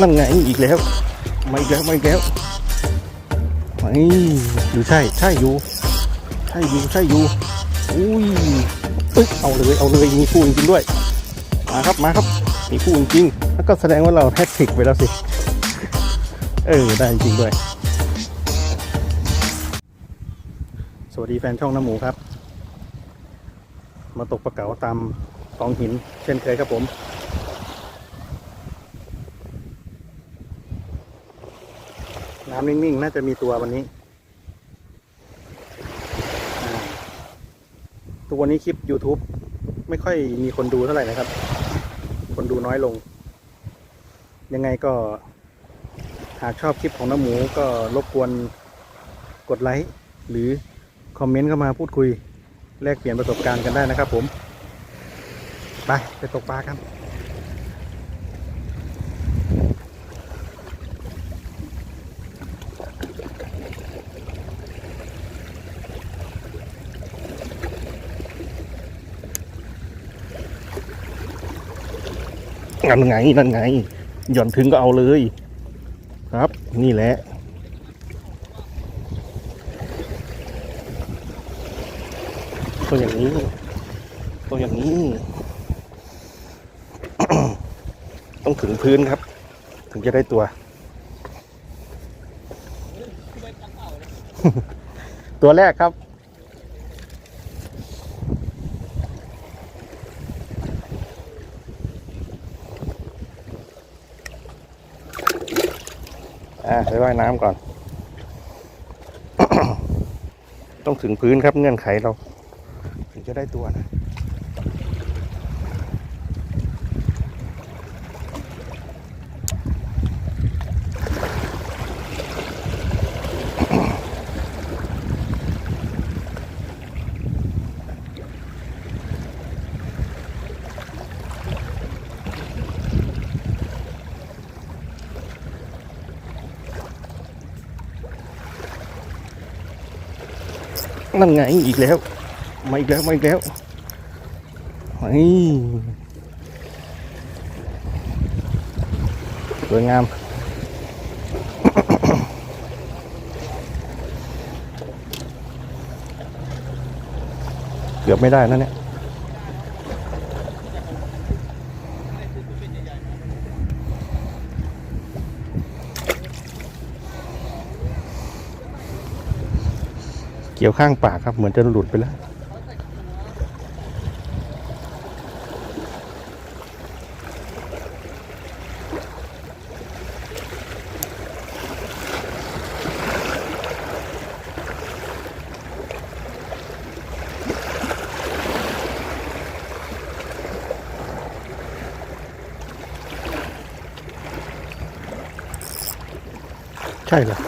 นั่นไงอีกแล้ว มาอีกแล้วมาอีกแล้วไอ้หรือใช่ใช่อยู่ใช่อยู่ใช่อยู่อุ้ยเอ้ยเอาเลยเอาเลยมีคู่จริงด้วย มาครับมาครับมีคู่จริงแล้วก็แสดงว่าเราแฮตทริกไปแล้วสิเออได้จริงด้วย สวัสดีแฟนช่องน้ำหมูครับ มาตกปลาเก๋าตามกองหินเช่นเคยครับผม น้ำนิ่งๆ น่าจะมีตัววันนี้ ตัววันนี้คลิป YouTube ไม่ค่อยมีคนดูเท่าไหร่นะครับ คนดูน้อยลง ยังไงก็ หากชอบคลิปของน้ำหมูก็รบกวนกดไลค์หรือคอมเมนต์เข้ามาพูดคุย แลกเปลี่ยนประสบการณ์กันได้นะครับผม ไป ไปตกปลากัน นั่นไงนั่นไง หย่อนถึงก็เอาเลย ครับ นี่แหละตัวอย่างนี้ ตัวอย่างนี้ ต้องถึงพื้นครับ ถึงจะได้ตัวตัวแรกครับ อ่าไปว่ายน้ำก่อน ต้องถึงพื้นครับเงื่อนไขเรา ถึงจะได้ตัวนะ นั่นไงอีกแล้ว มาอีกแล้ว มาอีกแล้วเฮ้ยสวยงาม เกือบไม่ได้นะเนี่ย กี่ยวข้างปากครับ เหมือนจะหลุดไปแล้วใช่เหรอ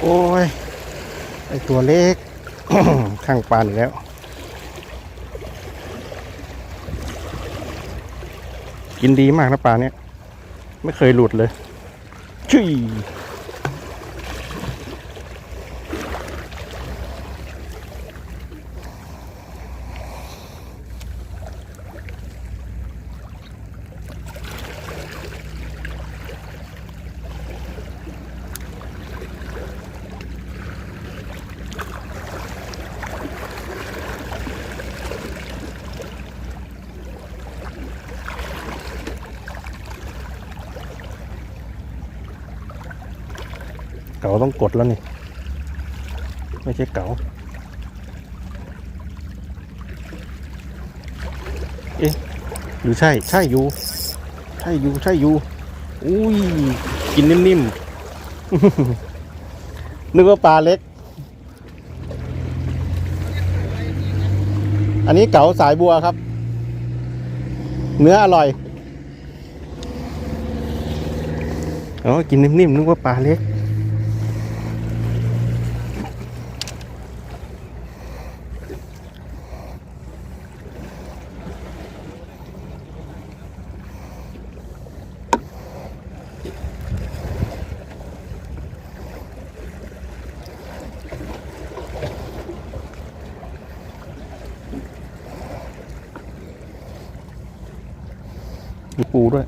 โอ้ย อตัวเล็ก ข้างปานอีกแล้ว กินดีมากนะปลาเนี้ยไม่เคยหลุดเลยชี่ เก๋าต้องกดแล้วนี่ ไม่ใช่เก๋าเอ๊ะหรือใช่ ใช่อยู่ ใช่อยู่ ใช่อยู่ อุ้ย กินนิ่มๆ นึกว่าปลาเล็ก อันนี้เก๋าสายบัวครับ เนื้ออร่อย อ๋อ กินนิ่มๆ นึกว่าปลาเล็ก ปูด้วย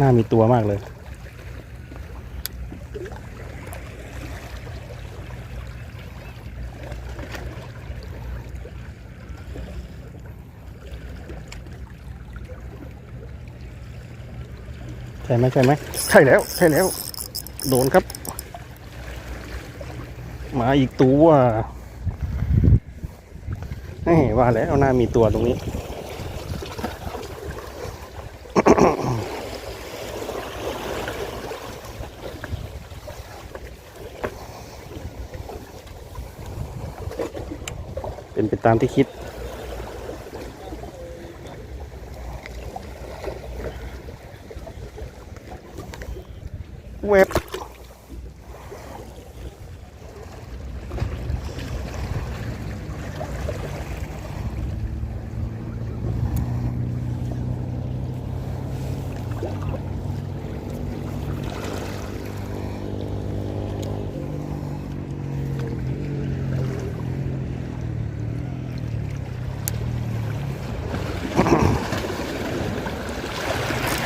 น่ามีตัวมากเลย ใช่ไหมใช่ไหมใช่แล้วใช่แล้ว โดนครับ มาอีกตัวเฮ้ยว่าแล้วน่ามีตัวตรงนี้ เป็นไปตามที่คิด เว็บ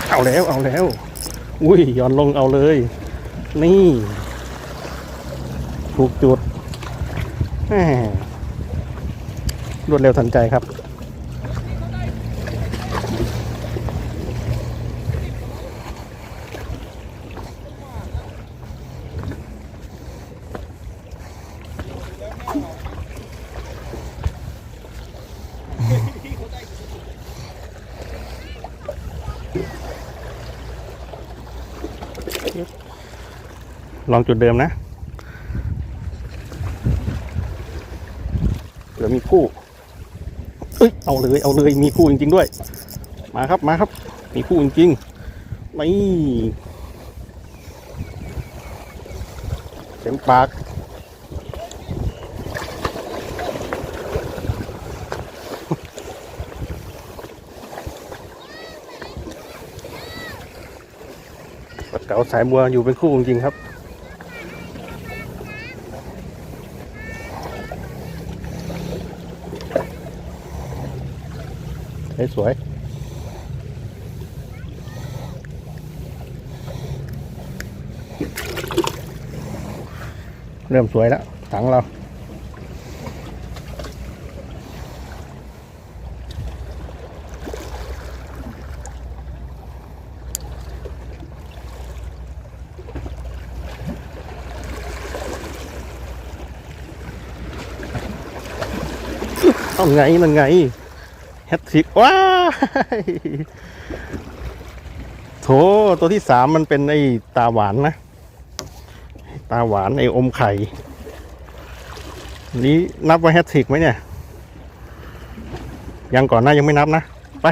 เอาแล้วเอุ้ยย้อนลงเอาเลย นี่ ถูกจุดแหมรวดเร็วทันใจครับ ลองจุดเดิมนะเดี๋ยวมีคู่เอ้ยเอาเลยเอาเลยมีคู่จริงๆด้วย มาครับมาครับ มีคู่จริงๆไม่เต็มปากเก๋าสายบัวอยู่เป็นคู่จริงๆครับ สวยๆเริ่มสวยแล้วถังเราเอาไงนั่นไงแฮตทริกว้าโถตัวที่สามมันเป็นไอ้ตาหวานนะ ตาหวานไอ้อมไข่ นี้นับว่าแฮตทริกไหมเนี่ย ยังก่อนหนะยังไม่นับนะ ไป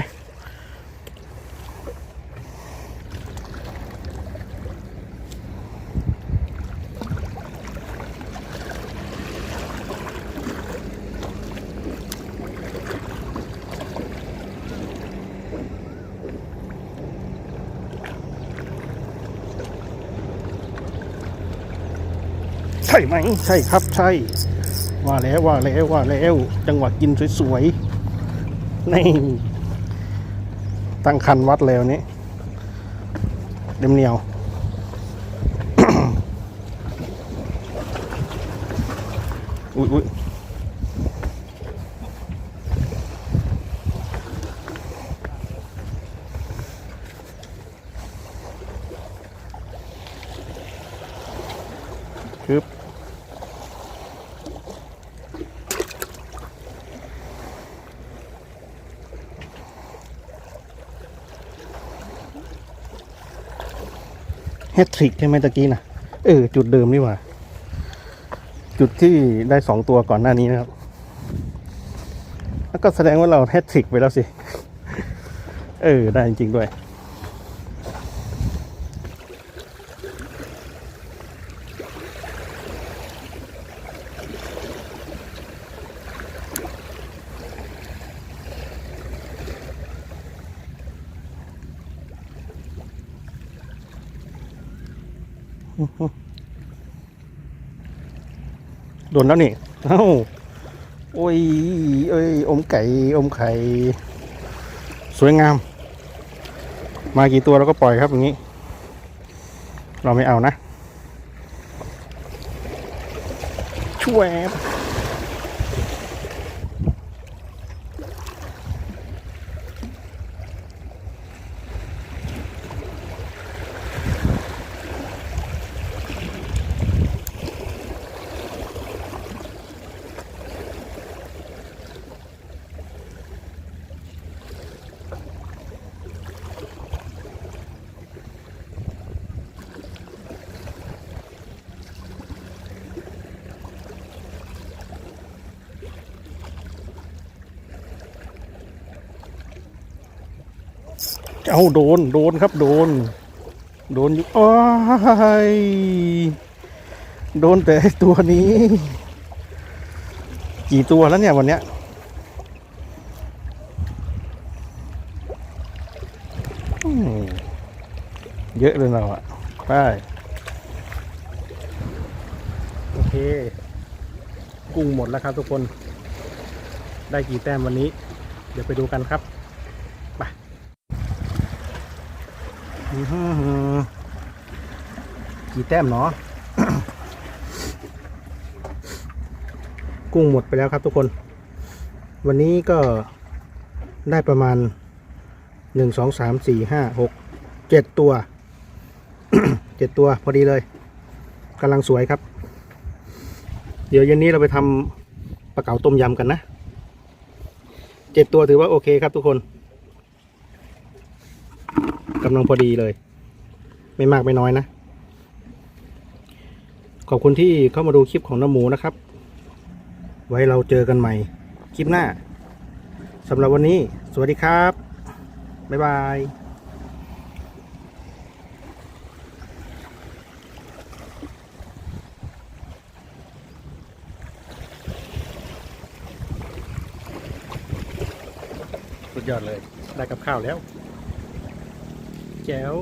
ใช่ไหม ใช่ครับใช่ ว่าแล้วว่าแล้วว่าแล้ว จังหวะกินสวยๆนี่ตั้งคันวัดแล้วนี้เต็มเหนียวอุ้ยอุ้ย ตทริกใช่ไหมตะกี้นะเออ จุดเดิมนี่หว่า จุดที่ได้สองตัวก่อนหน้านี้นะครับ แล้วก็แสดงว่าเราแฮตทริกไปแล้วสิ เออ ได้จริงๆด้วย โดนแล้วนี่ เอ้า โอ้ย เอ้ย อมไก่ อมไข่ สวยงาม มากี่ตัวเราก็ปล่อยครับอย่างนี้ เราไม่เอานะ ช่วย เอาโดนโดนครับโดน โดนอยู่อ้ายโดนแต่ตัวนี้ กี่ตัวแล้วเนี่ยวันเนี้ยเยอะเลยเราอะไปโอเค กุ้งหมดแล้วครับทุกคน ได้กี่แต้มวันนี้ เดี๋ยวไปดูกันครับ ไป อื้อหือ กี่แต้มเนาะกุ้งหมดไปแล้วครับทุกคน วันนี้ก็ได้ประมาณหนึ่งสองสามสี่ห้าหกเจ็ดตัวเจ็ดตัวพอดีเลยกำลังสวยครับ เดี๋ยวเย็นนี้เราไปทำปลาเก๋าต้มยำกันนะเจ็ดตัวถือว่าโอเคครับทุกคนำลังพอดีเลย ไม่มากไม่น้อยนะ ขอบคุณที่เข้ามาดูคลิปของน้ำหมูนะครับ ไว้เราเจอกันใหม่ คลิปหน้าสำหรับวันนี้ สวัสดีครับ บ๊ายบายสุดยอดเลย ได้กับข้าวแล้ว แจ๋ว